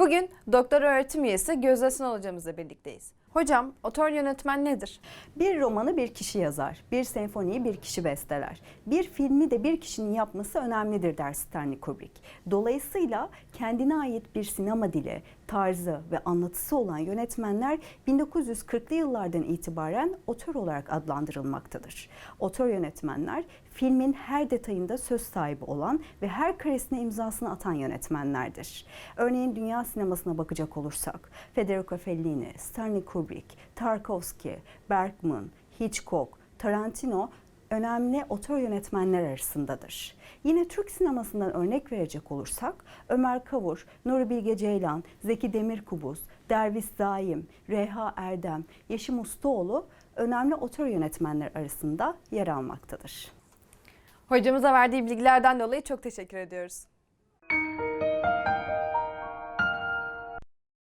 Bugün doktor öğretim üyesi Gözde Sunal hocamızla birlikteyiz. Hocam, otor yönetmen nedir? Bir romanı bir kişi yazar, bir senfoniyi bir kişi besteler. Bir filmi de bir kişinin yapması önemlidir der Stanley Kubrick. Dolayısıyla kendine ait bir sinema dili, tarzı ve anlatısı olan yönetmenler 1940'lı yıllardan itibaren otör olarak adlandırılmaktadır. Otör yönetmenler filmin her detayında söz sahibi olan ve her karesine imzasını atan yönetmenlerdir. Örneğin dünya sinemasına bakacak olursak Federico Fellini, Stanley Kubrick, Tarkovski, Bergman, Hitchcock, Tarantino önemli otör yönetmenler arasındadır. Yine Türk sinemasından örnek verecek olursak Ömer Kavur, Nuri Bilge Ceylan, Zeki Demirkubuz, Derviş Zaim, Reha Erdem, Yeşim Ustaoğlu önemli otör yönetmenler arasında yer almaktadır. Hocamıza verdiği bilgilerden dolayı çok teşekkür ediyoruz.